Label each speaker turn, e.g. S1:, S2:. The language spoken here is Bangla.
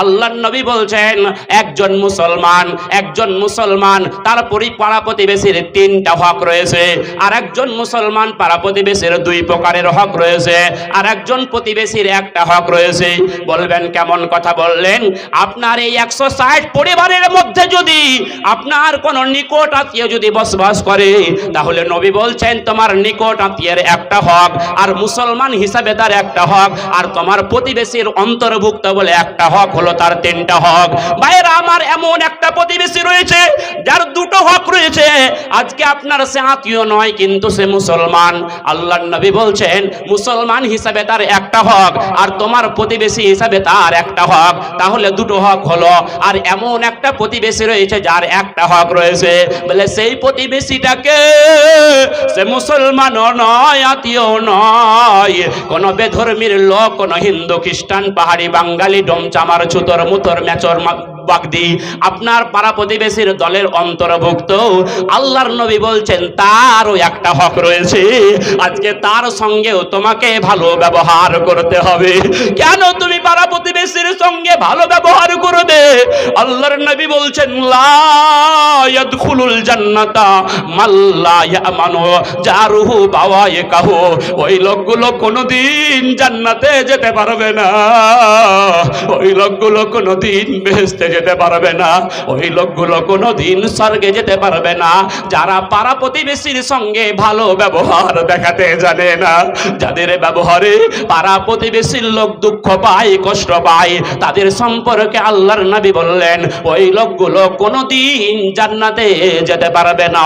S1: আল্লাহর নবী বলছেন, একজন মুসলমান একজন মুসলমান, তার পাড়া প্রতিবেশীর তিনটা হক রয়েছে। আর একজন মুসলমান পাড়া প্রতিবেশীর দুই প্রকারের হক রয়েছে। আর একজন প্রতিবেশীর একটা হক রয়েছে। বলবেন, কেমন কথা বললেন? আপনার এই একশো ষাট পরিবারের মধ্যে যদি আপনার কোন নিকট আত্মীয় যদি বসবাস করে, তাহলে নবী বলছেন, তোমার নিকট আত্মীয়ের একটা হক, আর মুসলমান হিসাবে তার একটা হক, আর তোমার প্রতিবেশীর অন্তর্ভুক্ত বলে একটা হক হলো তার তিনটা হক। ভাইয়েরা, আমার এমন একটা প্রতিবেশী রয়েছে, যার দুটো হক রয়েছে। আজকে আপনার সে আত্মীয় নয়, কিন্তু সে মুসলমান। আল্লাহ নবী বলছেন, মুসলমান হিসাবে তার একটা হক, আর তোমার প্রতিবেশী হিসাবে তার একটা হক। তাহলে দুটো হক হলো। আর এমন একটা প্রতিবেশী রয়েছে, যার একটা হক রয়েছে। বলে, সেই প্রতিবেশীটাকে সে নয় আত্মীয় নয়। কোন বেধর্মীর লোক, কোন হিন্দু, খ্রিস্টান, পাহাড়ি, বাঙালি, ডোমচামার, ছুতর মুতর, মেচর বাগদি আপনার পাড়া প্রতিবেশীর দলের অন্তর্ভুক্ত। আল্লাহর নবী বলছেন, তারও একটা হক রয়েছে। আজকে তার সঙ্গেও তোমাকে ভালো ব্যবহার করতে হবে। কেন তুমি প্রতিবেশীর সঙ্গে ভালো ব্যবহার করবে। আল্লাহর নবী বলছেন, লা ইয়াদখুলুল জান্নাতা মাল্লা ইয়ামানু। জারুহু বাওয়াইকাহু ওই লোকগুলো কোনোদিন জান্নাতে যেতে পারবে না। ওই লোকগুলো কোনোদিন বেহেশতে যেতে পারবে না। ওই লোকগুলো কোনোদিন স্বর্গে যেতে পারবে না। যারা পাড়া প্রতিবেশীর সঙ্গে ভালো ব্যবহার দেখাতে জানে না, যাদের ব্যবহারে পাড়া প্রতিবেশীর লোক দুঃখ পায়, কষ্ট পায় তাদের সম্পর্কে আল্লাহর নবী বললেন ওই লোকগুলো কোনোদিন জান্নাতে যেতে পারবে না।